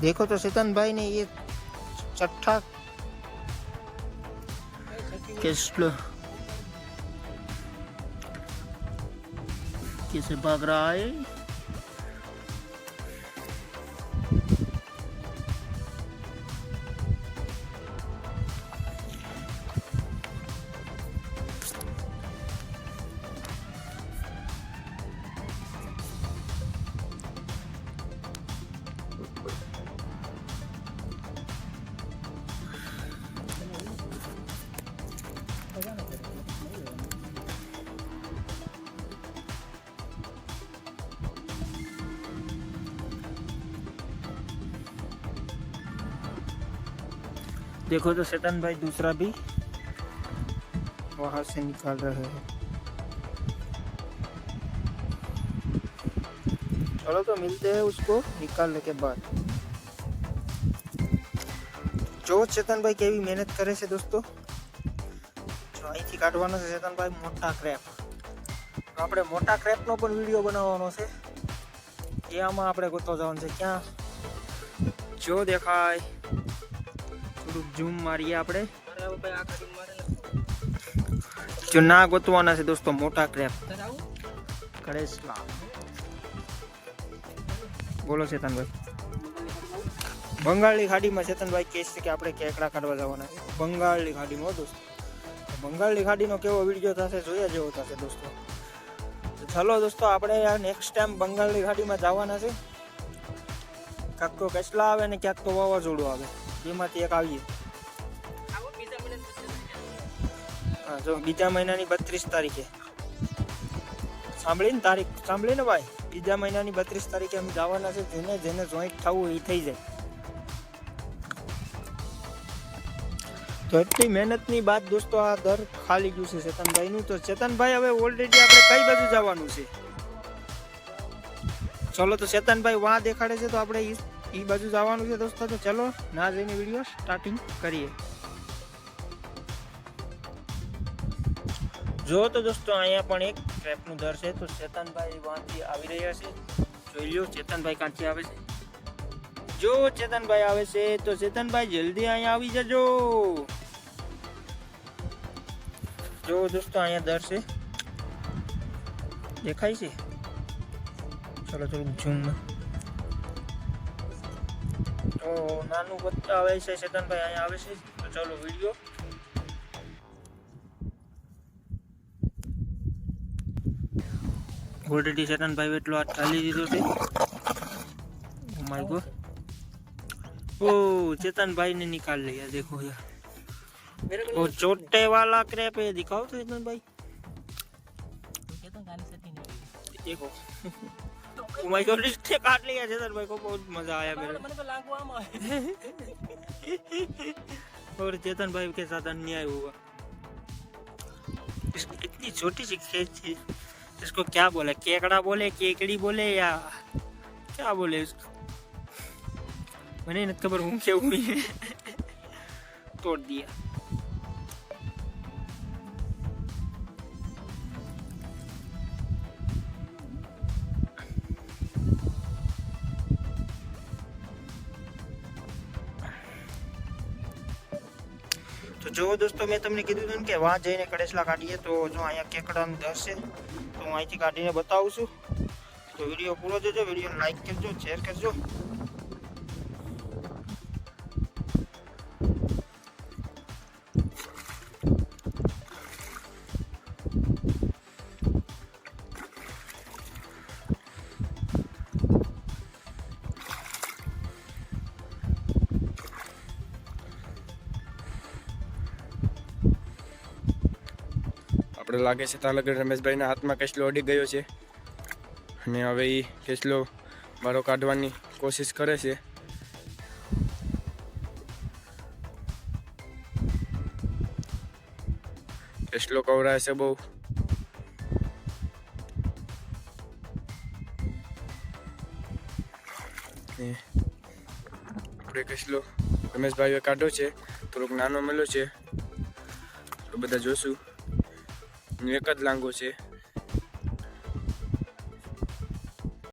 देखो तो चेतन भाई ने ये चट्टा किस किसे भाग रहा है? देखो तो शैतान भाई दूसरा भी वहाँ से निकाल रहे हैं। चलो तो मिलते हैं उसको निकालने के बाद। जो चेतन भाई के भी मेहनत करे से दोस्तों અહીંથી કાઢવાનો છે ચેતનભાઈ મોટા ક્રેપ આપણે મોટા ક્રેપનો પણ વીડિયો બનાવવાનો છે. એ આમાં આપણે ગોતો જવાનું છે. ક્યાં? જો દેખાય. થોડુંક ઝૂમ મારીએ આપણે. જો ના ગોતવાના છે દોસ્તો, મોટા ક્રેપ કળેશલા બોલો ચેતનભાઈ બંગાળની ખાડીમાં ચેતનભાઈ કહે છે કે આપણે કેકડા કાઢવા જવાના છે. બંગાળની ખાડીમાં દોસ્તો. બંગાળની ખાડીનો કેવો વીડિયો થશે જોયા જેવો થશે દોસ્તો. ચાલો દોસ્તો, આપણે નેક્સ્ટ ટાઈમ બંગાળની ખાડીમાં જવાના છે. ક્યાંક તો કચલા આવે ને ક્યાંક તો વાવાઝોડું આવે. એમાંથી એક આવીએ. હા, જો બીજા મહિનાની બત્રીસ તારીખે. સાંભળીને તારીખ, સાંભળીને ભાઈ, બીજા મહિનાની બત્રીસ તારીખે અમે જવાના છે, જેને જેને જોઈન્ટ થવું એ થઈ જાય. તો એટલી મહેનતની બાદ દોસ્તો, આ દર ખાલી ગયું છે ચેતનભાઈનું. તો ચેતનભાઈ, હવે ઓલરેડી આપણે કઈ બાજુ જવાનું છે? ચલો, તો ચેતનભાઈ વાં દેખાડે છે, તો આપણે ઈ બાજુ જવાનું છે દોસ્તો, તો ચલો, ના જઈને વીડિયો સ્ટાર્ટિંગ કરીએ. જો તો દોસ્તો, અહીંયા પણ એક ટ્રેપનું દર છે, તો ચેતનભાઈ વાંથી આવી રહ્યા છે. જોઈ લ્યો, ચેતનભાઈ ક્યાંથી આવે છે. જો ચેતનભાઈ આવે છે, તો ચેતનભાઈ જલ્દી અહીંયા આવી જજો. જો દોસ્તો અહીંયા દર છે દેખાય છે ચલો થોડુંક ઝૂમ તો નાનું બચ્ચા આવે છે ચેતનભાઈ અહીંયા આવે છે તો ચાલો વિડીયો ઓલરેડી ચેતનભાઈ એટલો આ ઠાલી દીધો છે ઓ માય ગોડ ओ चेतन भाई ने निकाल लिया देखो यार वो छोटे वाला क्रेप है दिखाओ तो इतना भाई। देखो तो माय गॉड इसने काट लिया जैसन भाई को बहुत मज़ा आया मेरे। मैंने तो लांग हुआ और चेतन भाई के साथ अन्याय हुआ। इतनी छोटी सी खेत थी। इसको क्या बोले? केकड़ा बोले केकड़ी बोले या क्या बोले इसको? मैंने खबर हूँ क्या हुई है। तोड़ दिया। તો જો દોસ્તો, મેં તમને કીધું હતું કે વાં જઈને કડેસલા કાઢીએ, તો જો અહીંયા કેકડાનું દર છે, તો હું અહીંથી કાઢીને બતાવું છું. તો વીડિયો પૂરો જોજો વીડિયો લાઈક કરજો શેર કરજો. આપણે લાગે છે ત્યાં લગન રમેશભાઈના હાથમાં કેસલો અડી ગયો છે. અને હવે એ કેસલો બારો કાઢવાની કોશિશ કરે છે. કેસલો કવરાય છે બહુ. આપણે કેસલો રમેશભાઈએ કાઢ્યો છે. થોડોક નાનો મળ્યો છે. તો બધા જોશું. એક જ લાંગો છે.